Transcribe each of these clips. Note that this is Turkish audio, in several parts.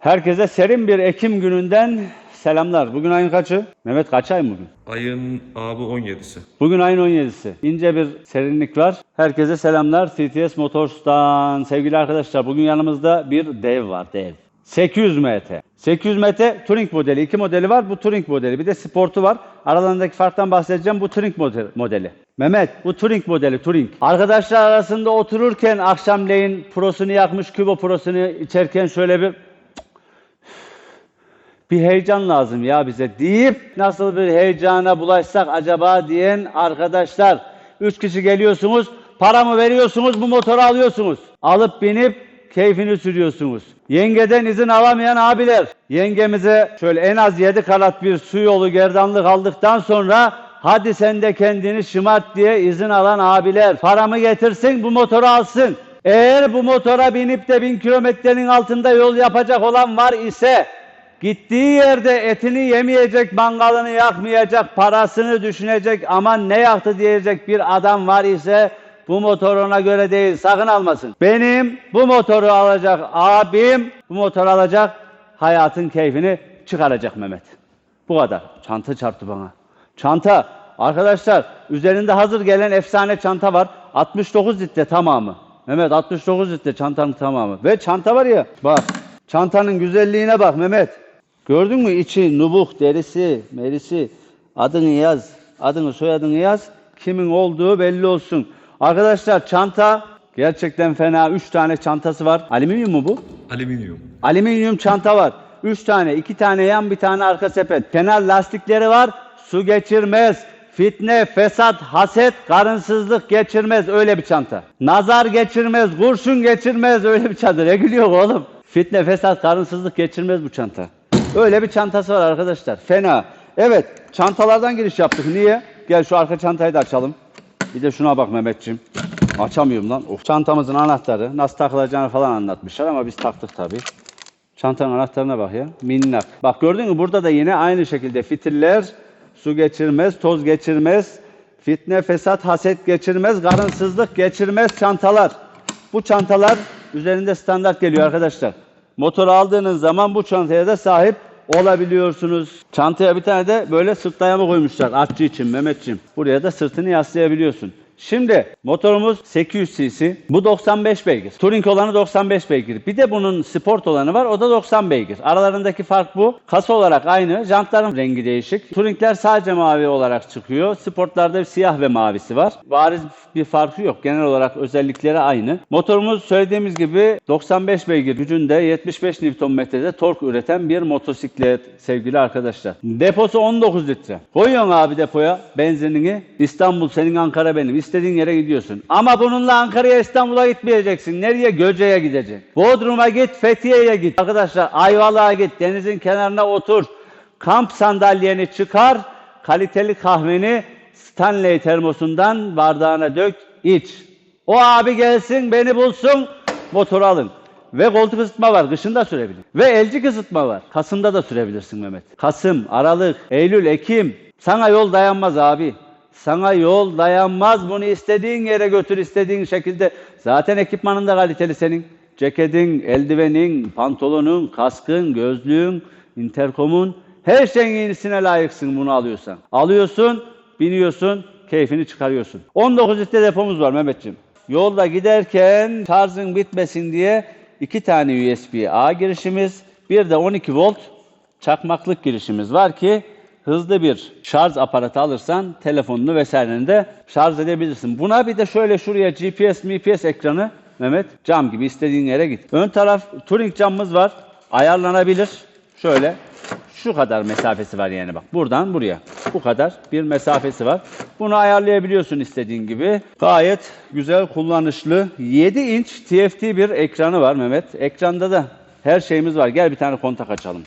Herkese serin bir Ekim gününden selamlar. Bugün ayın kaçı? Mehmet kaç ay mı bugün? Ayın abi 17'si. Bugün ayın 17'si. İnce bir serinlik var. Herkese selamlar. CTS Motors'tan sevgili arkadaşlar. Bugün yanımızda bir dev var. Dev. 800 MT. 800 MT Touring modeli. iki modeli var. Bu Touring modeli. Bir de sportu var. Aralarındaki farktan bahsedeceğim. Bu Touring model- modeli. Mehmet bu Touring modeli. Touring. Arkadaşlar arasında otururken akşamleyin prosunu yakmış. Kübo prosunu içerken şöyle bir bir heyecan lazım ya bize deyip nasıl bir heyecana bulaşsak acaba diyen arkadaşlar. Üç kişi geliyorsunuz, paramı veriyorsunuz, bu motoru alıyorsunuz. Alıp binip keyfini sürüyorsunuz. Yengeden izin alamayan abiler. Yengemize şöyle en az yedi karat bir su yolu gerdanlık aldıktan sonra hadi sen de kendini şımart diye izin alan abiler. Paramı getirsin bu motoru alsın. Eğer bu motora binip de bin kilometrenin altında yol yapacak olan var ise Gittiği yerde etini yemeyecek, mangalını yakmayacak, parasını düşünecek, aman ne yaktı diyecek bir adam var ise bu motor ona göre değil, sakın almasın. Benim bu motoru alacak abim, bu motoru alacak, hayatın keyfini çıkaracak Mehmet. Bu kadar. Çanta çarptı bana. Çanta. Arkadaşlar üzerinde hazır gelen efsane çanta var. 69 litre tamamı. Mehmet 69 litre çantanın tamamı. Ve çanta var ya bak çantanın güzelliğine bak Mehmet. Gördün mü içi nubuk derisi merisi adını yaz. Adını soyadını yaz. Kimin olduğu belli olsun. Arkadaşlar çanta gerçekten fena. 3 tane çantası var. Alüminyum mu bu? Alüminyum. Alüminyum çanta var. 3 tane, 2 tane yan, bir tane arka sepet. Kenar lastikleri var. Su geçirmez. Fitne, fesat, haset, karınsızlık geçirmez öyle bir çanta. Nazar geçirmez, kurşun geçirmez öyle bir çanta. Ne gülüyor oğlum? Fitne, fesat, karınsızlık geçirmez bu çanta. Öyle bir çantası var arkadaşlar. Fena. Evet, çantalardan giriş yaptık. Niye? Gel şu arka çantayı da açalım. Bir de şuna bak Mehmetciğim. Açamıyorum lan. Of. Çantamızın anahtarı nasıl takılacağını falan anlatmışlar ama biz taktık tabii. Çantanın anahtarına bak ya. Minnak. Bak gördün mü burada da yine aynı şekilde fitiller su geçirmez, toz geçirmez, fitne, fesat, haset geçirmez, karınsızlık geçirmez çantalar. Bu çantalar üzerinde standart geliyor arkadaşlar. Motoru aldığınız zaman bu çantaya da sahip olabiliyorsunuz. Çantaya bir tane de böyle sırt dayama koymuşlar artçı için Mehmetçim. Buraya da sırtını yaslayabiliyorsun. Şimdi motorumuz 800 cc. Bu 95 beygir. Touring olanı 95 beygir. Bir de bunun sport olanı var. O da 90 beygir. Aralarındaki fark bu. Kasa olarak aynı. Jantların rengi değişik. Touringler sadece mavi olarak çıkıyor. Sportlarda siyah ve mavisi var. Bariz bir farkı yok. Genel olarak özellikleri aynı. Motorumuz söylediğimiz gibi 95 beygir gücünde 75 Nm'de tork üreten bir motosiklet sevgili arkadaşlar. Deposu 19 litre. Koyuyorsun abi depoya benzinini. İstanbul senin Ankara benim. İstediğin yere gidiyorsun. Ama bununla Ankara'ya İstanbul'a gitmeyeceksin. Nereye? Göce'ye gideceksin. Bodrum'a git, Fethiye'ye git. Arkadaşlar Ayvalık'a git. Denizin kenarına otur. Kamp sandalyeni çıkar. Kaliteli kahveni Stanley termosundan bardağına dök, iç. O abi gelsin, beni bulsun, motoru alın. Ve koltuk ısıtma var, kışında sürebilir. Ve elcik ısıtma var. Kasım'da da sürebilirsin Mehmet. Kasım, Aralık, Eylül, Ekim. Sana yol dayanmaz abi. Sana yol dayanmaz. Bunu istediğin yere götür, istediğin şekilde. Zaten ekipmanın da kaliteli senin. Ceketin, eldivenin, pantolonun, kaskın, gözlüğün, interkomun. Her şeyin iyisine layıksın bunu alıyorsan. Alıyorsun, biniyorsun, keyfini çıkarıyorsun. 19 litre depomuz var Mehmetciğim. Yolda giderken şarjın bitmesin diye iki tane USB-A girişimiz, bir de 12 volt çakmaklık girişimiz var ki hızlı bir şarj aparatı alırsan telefonunu vesaireni de şarj edebilirsin. Buna bir de şöyle şuraya GPS, MPS ekranı Mehmet cam gibi istediğin yere git. Ön taraf Touring camımız var. Ayarlanabilir. Şöyle şu kadar mesafesi var yani bak. Buradan buraya. Bu kadar bir mesafesi var. Bunu ayarlayabiliyorsun istediğin gibi. Gayet güzel, kullanışlı. 7 inç TFT bir ekranı var Mehmet. Ekranda da her şeyimiz var. Gel bir tane kontak açalım.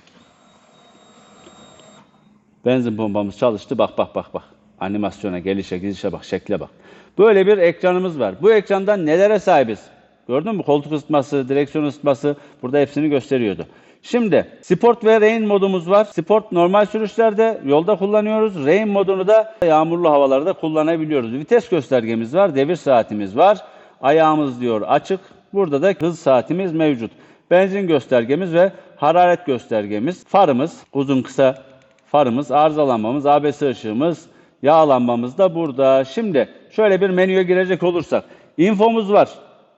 Benzin pompamız çalıştı. Bak bak bak bak. Animasyona, gelişe, gidişe bak, şekle bak. Böyle bir ekranımız var. Bu ekrandan nelere sahibiz? Gördün mü? Koltuk ısıtması, direksiyon ısıtması burada hepsini gösteriyordu. Şimdi Sport ve Rain modumuz var. Sport normal sürüşlerde yolda kullanıyoruz. Rain modunu da yağmurlu havalarda kullanabiliyoruz. Vites göstergemiz var, devir saatimiz var. Ayağımız diyor açık. Burada da hız saatimiz mevcut. Benzin göstergemiz ve hararet göstergemiz. Farımız, uzun kısa farımız, arızalanmamız, ABS ışığımız, yağlanmamız da burada. Şimdi şöyle bir menüye girecek olursak. Infomuz var.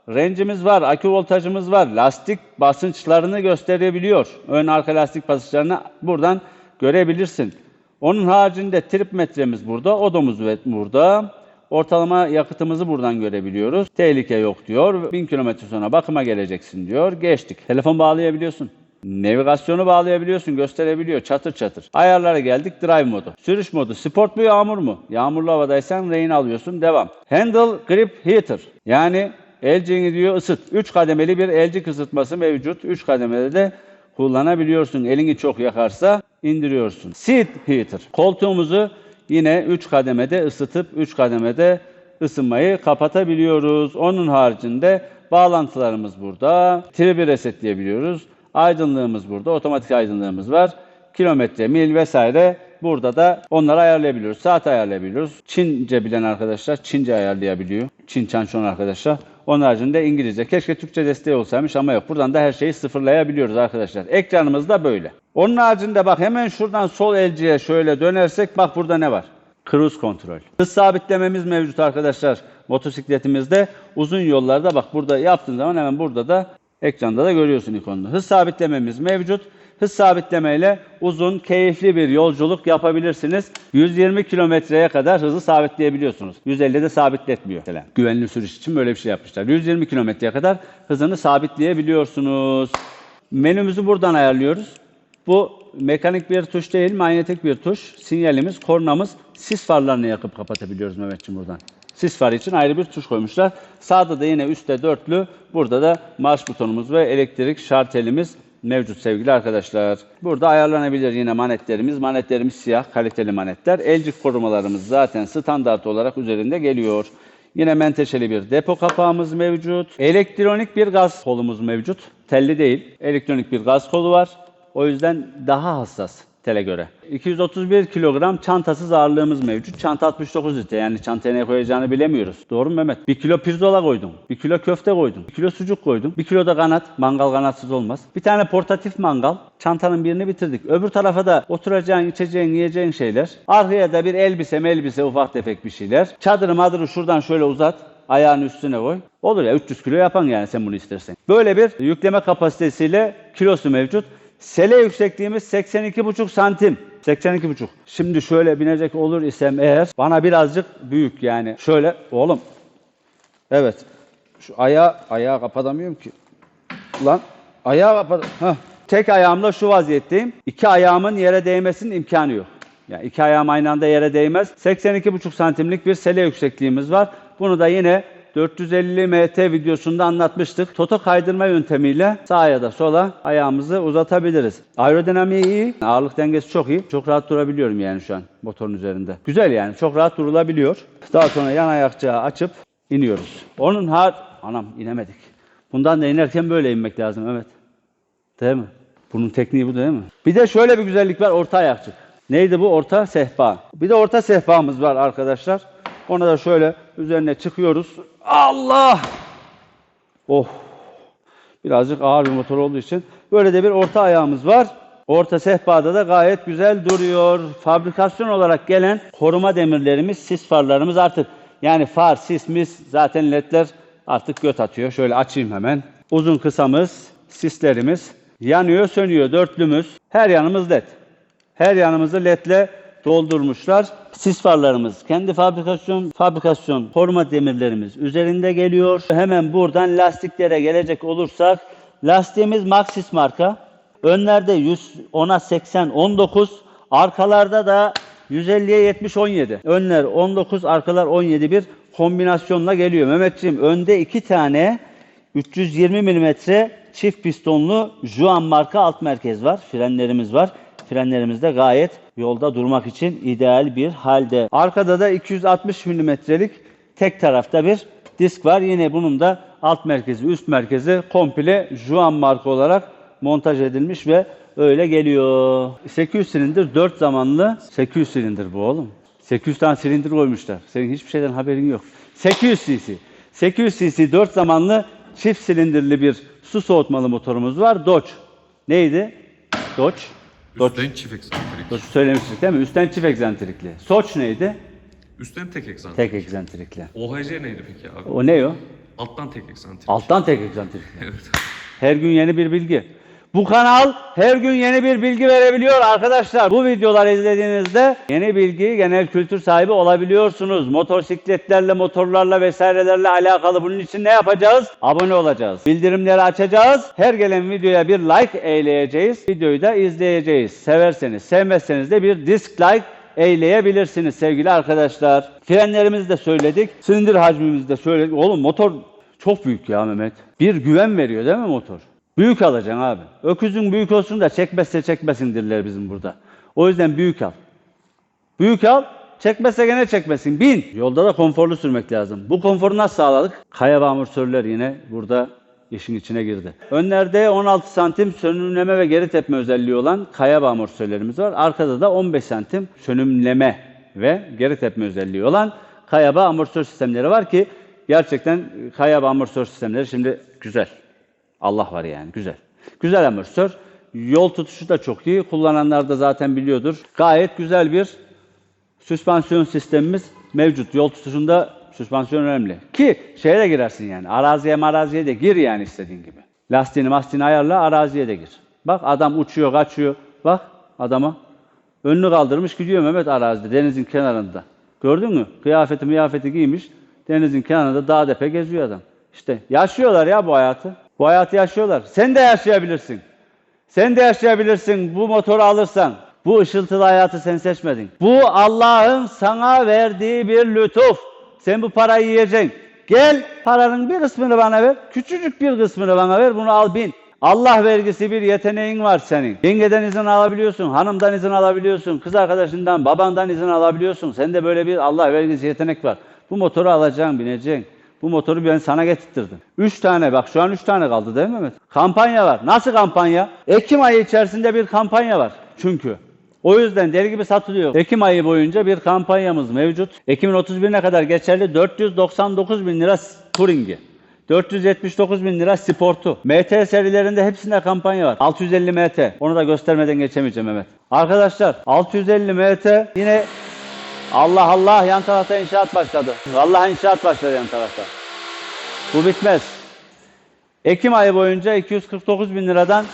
Rencimiz var, akü voltajımız var, lastik basınçlarını gösterebiliyor. Ön arka lastik basınçlarını buradan görebilirsin. Onun haricinde trip metremiz burada, odomuz ve- burada. Ortalama yakıtımızı buradan görebiliyoruz. Tehlike yok diyor. 1000 kilometre sonra bakıma geleceksin diyor. Geçtik. Telefon bağlayabiliyorsun. Navigasyonu bağlayabiliyorsun, gösterebiliyor çatır çatır. Ayarlara geldik, drive modu. Sürüş modu, sport mu yağmur mu? Yağmurlu havadaysan rain alıyorsun, devam. Handle grip heater. Yani elcini diyor ısıt. 3 kademeli bir elcik ısıtması mevcut. 3 kademede de kullanabiliyorsun. Elini çok yakarsa indiriyorsun. Seat heater. Koltuğumuzu yine 3 kademede ısıtıp 3 kademede ısınmayı kapatabiliyoruz. Onun haricinde bağlantılarımız burada. Tribi resetleyebiliyoruz. Aydınlığımız burada. Otomatik aydınlığımız var. Kilometre, mil vesaire burada da onları ayarlayabiliyoruz. Saat ayarlayabiliyoruz. Çince bilen arkadaşlar Çince ayarlayabiliyor. Çin çançon arkadaşlar. Onun haricinde İngilizce. Keşke Türkçe desteği olsaymış ama yok. Buradan da her şeyi sıfırlayabiliyoruz arkadaşlar. Ekranımız da böyle. Onun haricinde bak hemen şuradan sol elciye şöyle dönersek bak burada ne var? Cruise kontrol. Hız sabitlememiz mevcut arkadaşlar motosikletimizde. Uzun yollarda bak burada yaptığın zaman hemen burada da ekranda da görüyorsun ikonunu. Hız sabitlememiz mevcut. Hız sabitlemeyle uzun, keyifli bir yolculuk yapabilirsiniz. 120 kilometreye kadar hızı sabitleyebiliyorsunuz. 150'de sabitletmiyor mesela. Güvenli sürüş için böyle bir şey yapmışlar. 120 kilometreye kadar hızını sabitleyebiliyorsunuz. Menümüzü buradan ayarlıyoruz. Bu mekanik bir tuş değil, manyetik bir tuş. Sinyalimiz, kornamız, sis farlarını yakıp kapatabiliyoruz Mehmetciğim buradan. Sis farı için ayrı bir tuş koymuşlar. Sağda da yine üstte dörtlü, burada da marş butonumuz ve elektrik şartelimiz mevcut sevgili arkadaşlar. Burada ayarlanabilir yine manetlerimiz. Manetlerimiz siyah, kaliteli manetler. Elcik korumalarımız zaten standart olarak üzerinde geliyor. Yine menteşeli bir depo kapağımız mevcut. Elektronik bir gaz kolumuz mevcut. Telli değil. Elektronik bir gaz kolu var. O yüzden daha hassas tele göre. 231 kilogram çantasız ağırlığımız mevcut. Çanta 69 litre yani çantaya ne koyacağını bilemiyoruz. Doğru mu Mehmet? 1 kilo pirzola koydum. 1 kilo köfte koydum. 1 kilo sucuk koydum. 1 kilo da kanat. Mangal kanatsız olmaz. Bir tane portatif mangal. Çantanın birini bitirdik. Öbür tarafa da oturacağın, içeceğin, yiyeceğin şeyler. Arkaya da bir elbise melbise ufak tefek bir şeyler. Çadırı madırı şuradan şöyle uzat. Ayağını üstüne koy. Olur ya 300 kilo yapan yani sen bunu istersen. Böyle bir yükleme kapasitesiyle kilosu mevcut. Sele yüksekliğimiz 82,5 santim. 82,5. Şimdi şöyle binecek olur isem eğer bana birazcık büyük yani. Şöyle oğlum. Evet. Şu ayağı ayağı kapatamıyorum ki. Lan ayağı kapat. Tek ayağımla şu vaziyetteyim. İki ayağımın yere değmesinin imkanı yok. Yani iki ayağım aynı anda yere değmez. 82,5 santimlik bir sele yüksekliğimiz var. Bunu da yine 450 MT videosunda anlatmıştık. Toto kaydırma yöntemiyle sağa ya da sola ayağımızı uzatabiliriz. Aerodinamiği iyi, ağırlık dengesi çok iyi. Çok rahat durabiliyorum yani şu an motorun üzerinde. Güzel yani çok rahat durulabiliyor. Daha sonra yan ayakçığı açıp iniyoruz. Onun har... Anam inemedik. Bundan da inerken böyle inmek lazım evet. Değil mi? Bunun tekniği bu değil mi? Bir de şöyle bir güzellik var orta ayakçık. Neydi bu? Orta sehpa. Bir de orta sehpamız var arkadaşlar. Ona da şöyle üzerine çıkıyoruz. Allah! Oh! Birazcık ağır bir motor olduğu için böyle de bir orta ayağımız var. Orta sehpada da gayet güzel duruyor. Fabrikasyon olarak gelen koruma demirlerimiz, sis farlarımız artık yani far, sis, mis zaten ledler artık göt atıyor. Şöyle açayım hemen. Uzun kısamız, sislerimiz yanıyor, sönüyor. Dörtlümüz. Her yanımız led. Her yanımızı ledle doldurmuşlar. Sis farlarımız, kendi fabrikasyon fabrikasyon koruma demirlerimiz üzerinde geliyor. Hemen buradan lastiklere gelecek olursak lastiğimiz Maxxis marka. Önlerde 100 10'a 80 19, arkalarda da 150'ye 70 17. Önler 19, arkalar 17 bir kombinasyonla geliyor. Mehmetciğim önde iki tane 320 mm çift pistonlu Juan marka alt merkez var. Frenlerimiz var. Frenlerimiz de gayet yolda durmak için ideal bir halde. Arkada da 260 mm'lik tek tarafta bir disk var. Yine bunun da alt merkezi, üst merkezi komple Juan marka olarak montaj edilmiş ve öyle geliyor. 800 silindir 4 zamanlı 800 silindir bu oğlum. 800 tane silindir koymuşlar. Senin hiçbir şeyden haberin yok. 800 cc. 800 cc 4 zamanlı çift silindirli bir su soğutmalı motorumuz var. Dodge. Neydi? Dodge. Üstten çift eksantrik. Dodge söylemiştik değil mi? Üstten çift egzantrikli. Soç neydi? Üstten tek eksantrik. Tek egzantrikli. OHC neydi peki abi? O ne o? Alttan tek eksantrik. Alttan tek egzantrikli. Evet. Her gün yeni bir bilgi. Bu kanal her gün yeni bir bilgi verebiliyor arkadaşlar. Bu videoları izlediğinizde yeni bilgi, genel kültür sahibi olabiliyorsunuz. Motosikletlerle, motorlarla vesairelerle alakalı bunun için ne yapacağız? Abone olacağız. Bildirimleri açacağız. Her gelen videoya bir like eyleyeceğiz. Videoyu da izleyeceğiz. Severseniz, sevmezseniz de bir dislike eyleyebilirsiniz sevgili arkadaşlar. Frenlerimizi de söyledik. Silindir hacmimizi de söyledik. Oğlum motor çok büyük ya Mehmet. Bir güven veriyor değil mi motor? Büyük alacaksın abi. Öküzün büyük olsun da çekmezse çekmesindirler bizim burada. O yüzden büyük al. Büyük al, çekmezse gene çekmesin. Bin. Yolda da konforlu sürmek lazım. Bu konforu nasıl sağladık? Kaya ve amortisörler yine burada işin içine girdi. Önlerde 16 santim sönümleme ve geri tepme özelliği olan kaya ve amortisörlerimiz var. Arkada da 15 santim sönümleme ve geri tepme özelliği olan kaya ve amortisör sistemleri var ki gerçekten kaya ve amortisör sistemleri şimdi güzel. Allah var yani güzel. Güzel amortisör. Yol tutuşu da çok iyi. Kullananlar da zaten biliyordur. Gayet güzel bir süspansiyon sistemimiz mevcut. Yol tutuşunda süspansiyon önemli. Ki şeye de girersin yani. Araziye maraziye de gir yani istediğin gibi. Lastiğini mastiğini ayarla araziye de gir. Bak adam uçuyor kaçıyor. Bak adama. Önünü kaldırmış gidiyor Mehmet arazide denizin kenarında. Gördün mü? Kıyafeti miyafeti giymiş. Denizin kenarında dağ depe geziyor adam. İşte yaşıyorlar ya bu hayatı. Bu hayatı yaşıyorlar. Sen de yaşayabilirsin. Sen de yaşayabilirsin bu motoru alırsan. Bu ışıltılı hayatı sen seçmedin. Bu Allah'ın sana verdiği bir lütuf. Sen bu parayı yiyeceksin. Gel paranın bir kısmını bana ver. Küçücük bir kısmını bana ver. Bunu al bin. Allah vergisi bir yeteneğin var senin. Yengeden izin alabiliyorsun, hanımdan izin alabiliyorsun, kız arkadaşından, babandan izin alabiliyorsun. Sende böyle bir Allah vergisi yetenek var. Bu motoru alacaksın, bineceksin. Bu motoru ben sana getirttirdim. Üç tane bak şu an üç tane kaldı değil mi Mehmet? Kampanya var. Nasıl kampanya? Ekim ayı içerisinde bir kampanya var. Çünkü. O yüzden deli gibi satılıyor. Ekim ayı boyunca bir kampanyamız mevcut. Ekim'in 31'ine kadar geçerli 499 bin lira Touring'i. 479 bin lira sportu. MT serilerinde hepsinde kampanya var. 650 MT. Onu da göstermeden geçemeyeceğim Mehmet. Arkadaşlar 650 MT yine Allah Allah yan tarafta inşaat başladı. Vallahi inşaat başladı yan tarafta. Bu bitmez. Ekim ayı boyunca 249 bin liradan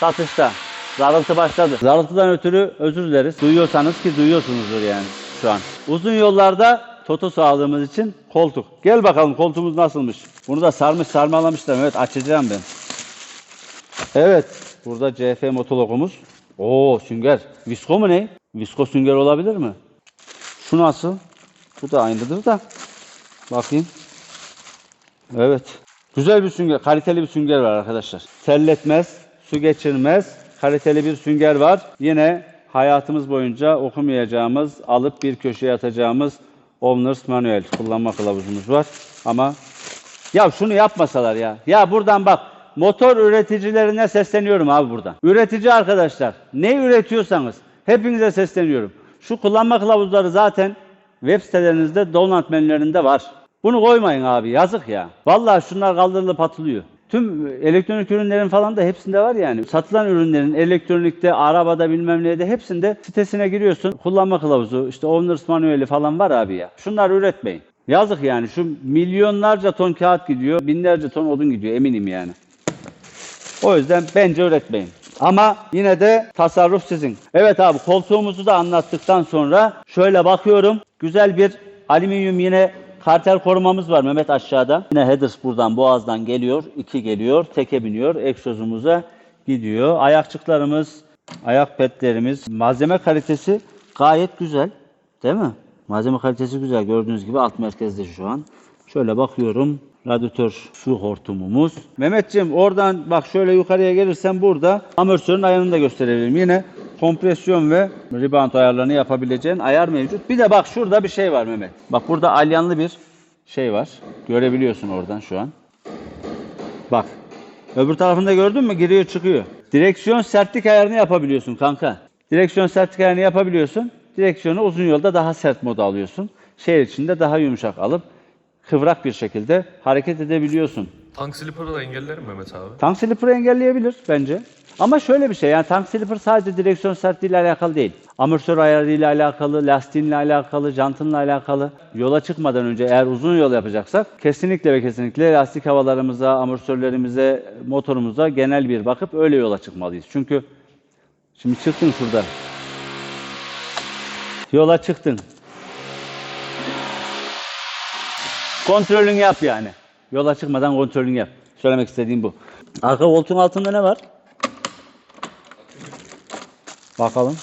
satışta. Zarıltı başladı. Zarıltıdan ötürü özür dileriz. Duyuyorsanız ki duyuyorsunuzdur yani şu an. Uzun yollarda toto sağladığımız için koltuk. Gel bakalım koltuğumuz nasılmış. Bunu da sarmış sarmalamışlar. Evet açacağım ben. Evet. Burada CF motologumuz. Oo sünger. Visko mu ne? Visko sünger olabilir mi? Şu nasıl? Bu da aynıdır da. Bakayım. Evet. Güzel bir sünger, kaliteli bir sünger var arkadaşlar. Terletmez, su geçirmez, kaliteli bir sünger var. Yine hayatımız boyunca okumayacağımız, alıp bir köşeye atacağımız Owner's Manual kullanma kılavuzumuz var. Ama ya şunu yapmasalar ya. Ya buradan bak motor üreticilerine sesleniyorum abi buradan. Üretici arkadaşlar ne üretiyorsanız hepinize sesleniyorum. Şu kullanma kılavuzları zaten web sitelerinizde download menülerinde var. Bunu koymayın abi yazık ya. Vallahi şunlar kaldırılıp atılıyor. Tüm elektronik ürünlerin falan da hepsinde var yani. Satılan ürünlerin elektronikte, arabada bilmem neyde hepsinde sitesine giriyorsun. Kullanma kılavuzu, işte owner's manuali falan var abi ya. Şunları üretmeyin. Yazık yani şu milyonlarca ton kağıt gidiyor, binlerce ton odun gidiyor eminim yani. O yüzden bence üretmeyin. Ama yine de tasarruf sizin. Evet abi koltuğumuzu da anlattıktan sonra şöyle bakıyorum. Güzel bir alüminyum yine kartel korumamız var Mehmet aşağıda. Yine headers buradan boğazdan geliyor. iki geliyor. Teke biniyor. Egzozumuza gidiyor. Ayakçıklarımız, ayak petlerimiz, malzeme kalitesi gayet güzel. Değil mi? Malzeme kalitesi güzel. Gördüğünüz gibi alt merkezde şu an. Şöyle bakıyorum. Radyatör su hortumumuz. Mehmetciğim oradan bak şöyle yukarıya gelirsen burada amortisörün ayarını da gösterebilirim. Yine kompresyon ve rebound ayarlarını yapabileceğin ayar mevcut. Bir de bak şurada bir şey var Mehmet. Bak burada alyanlı bir şey var. Görebiliyorsun oradan şu an. Bak. Öbür tarafında gördün mü? Giriyor çıkıyor. Direksiyon sertlik ayarını yapabiliyorsun kanka. Direksiyon sertlik ayarını yapabiliyorsun. Direksiyonu uzun yolda daha sert moda alıyorsun. Şehir içinde daha yumuşak alıp kıvrak bir şekilde hareket edebiliyorsun. Tank slipper'ı da engeller mi Mehmet abi? Tank slipper'ı engelleyebilir bence. Ama şöyle bir şey yani tank slipper sadece direksiyon sertliğiyle alakalı değil. Amortisör ayarıyla alakalı, lastiğinle alakalı, jantınla alakalı. Yola çıkmadan önce eğer uzun yol yapacaksak kesinlikle ve kesinlikle lastik havalarımıza, amortisörlerimize, motorumuza genel bir bakıp öyle yola çıkmalıyız. Çünkü şimdi çıktın şurada. Yola çıktın. Kontrolünü yap yani. Yola çıkmadan kontrolünü yap. Söylemek istediğim bu. Arka koltuğun altında ne var? Bakalım.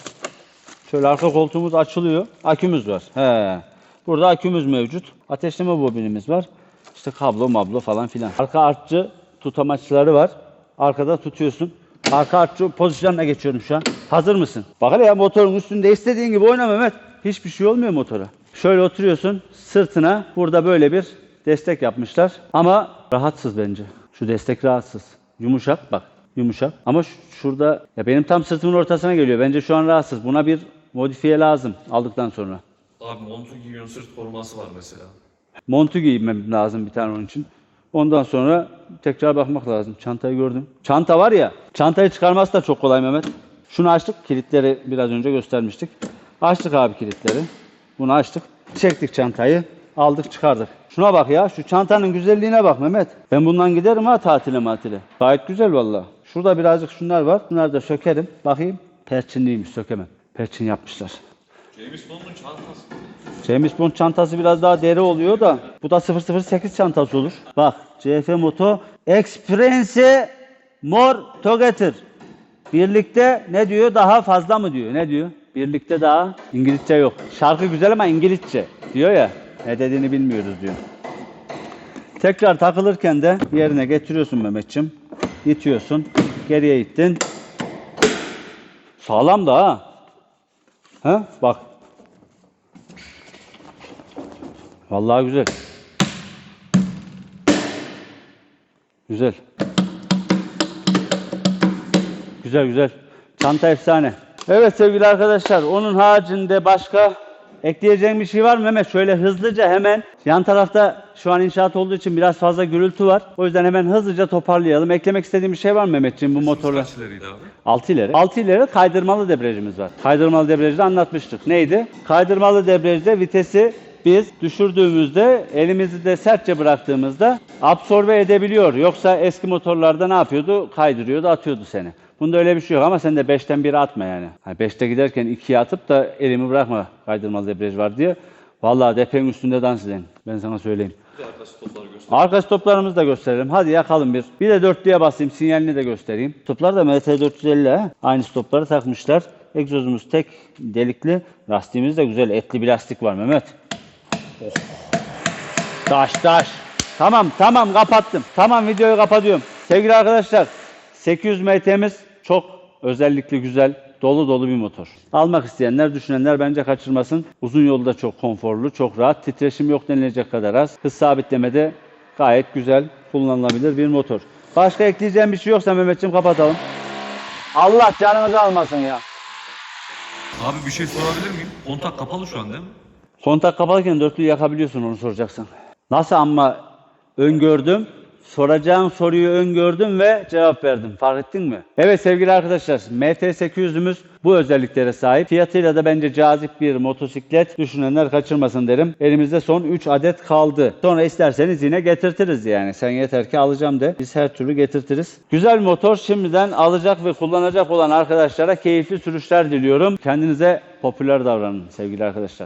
Şöyle arka koltuğumuz açılıyor. Akümüz var. He. Burada akümüz mevcut. Ateşleme bobinimiz var. İşte kablo mablo falan filan. Arka artçı tutamaçları var. Arkada tutuyorsun. Arka artçı pozisyonuna geçiyorum şu an. Hazır mısın? Bak ya motorun üstünde istediğin gibi oyna Mehmet. Hiçbir şey olmuyor motora. Şöyle oturuyorsun. Sırtına burada böyle bir destek yapmışlar. Ama rahatsız bence. Şu destek rahatsız. Yumuşak bak. Yumuşak. Ama şurada ya benim tam sırtımın ortasına geliyor. Bence şu an rahatsız. Buna bir modifiye lazım aldıktan sonra. Abi montu giyiyorsun sırt koruması var mesela. Montu giymem lazım bir tane onun için. Ondan sonra tekrar bakmak lazım. Çantayı gördüm. Çanta var ya, çantayı çıkarması da çok kolay Mehmet. Şunu açtık, kilitleri biraz önce göstermiştik. Açtık abi kilitleri. Bunu açtık. Çektik çantayı, aldık çıkardık. Şuna bak ya, şu çantanın güzelliğine bak Mehmet. Ben bundan giderim ha tatile matile. Gayet güzel valla. Şurada birazcık şunlar var. Bunları da sökerim. Bakayım. Perçinliymiş, sökemem. Perçin yapmışlar. James Bond'un çantası. James Bond çantası biraz daha deri oluyor da bu da 008 çantası olur. Bak CF Moto Experience More Together. Birlikte ne diyor? Daha fazla mı diyor? Ne diyor? Birlikte daha İngilizce yok. Şarkı güzel ama İngilizce diyor ya. Ne dediğini bilmiyoruz diyor. Tekrar takılırken de yerine getiriyorsun Mehmetçim. İtiyorsun. Geriye ittin. Sağlam da ha. Ha? Bak Vallahi güzel. Güzel. Güzel güzel. Çanta efsane. Evet sevgili arkadaşlar onun haricinde başka ekleyeceğim bir şey var mı Mehmet? Şöyle hızlıca hemen yan tarafta şu an inşaat olduğu için biraz fazla gürültü var. O yüzden hemen hızlıca toparlayalım. Eklemek istediğim bir şey var mı Mehmetciğim bu motorla? Kaç ileriydi abi? 6 ileri. 6 ileri kaydırmalı debriyajımız var. Kaydırmalı debriyajda anlatmıştık. Neydi? Kaydırmalı debriyajda vitesi biz düşürdüğümüzde elimizi de sertçe bıraktığımızda absorbe edebiliyor. Yoksa eski motorlarda ne yapıyordu? Kaydırıyordu, atıyordu seni. Bunda öyle bir şey yok ama sen de 5'ten 1'e atma yani. Hani 5'te giderken 2'ye atıp da elimi bırakma kaydırmalı debriyaj var diye. Vallahi depenin üstünde dans edin. Ben sana söyleyeyim. Bir de arka stopları göster. Arka stoplarımızı da gösterelim. Hadi yakalım bir. Bir de dörtlüye basayım. Sinyalini de göstereyim. Stoplar da MT450 ha. Aynı stopları takmışlar. Egzozumuz tek delikli. Lastiğimiz de güzel. Etli bir lastik var Mehmet. Oh. Taş taş. Tamam tamam kapattım. Tamam videoyu kapatıyorum. Sevgili arkadaşlar 800 MT'miz çok özellikli güzel dolu dolu bir motor. Almak isteyenler, düşünenler bence kaçırmasın. Uzun yolda çok konforlu, çok rahat. Titreşim yok denilecek kadar az. Hız sabitlemede gayet güzel, kullanılabilir bir motor. Başka ekleyeceğim bir şey yoksa Mehmetciğim kapatalım. Allah canınızı almasın ya. Abi bir şey sorabilir miyim? Kontak kapalı şu an değil mi? Kontak kapalıyken dörtlüyü yakabiliyorsun onu soracaksın. Nasıl ama öngördüm. Soracağın soruyu öngördüm ve cevap verdim. Fark ettin mi? Evet sevgili arkadaşlar MT800'ümüz bu özelliklere sahip. Fiyatıyla da bence cazip bir motosiklet. Düşünenler kaçırmasın derim. Elimizde son 3 adet kaldı. Sonra isterseniz yine getirtiriz yani. Sen yeter ki alacağım de. Biz her türlü getirtiriz. Güzel motor şimdiden alacak ve kullanacak olan arkadaşlara keyifli sürüşler diliyorum. Kendinize popüler davranın sevgili arkadaşlar.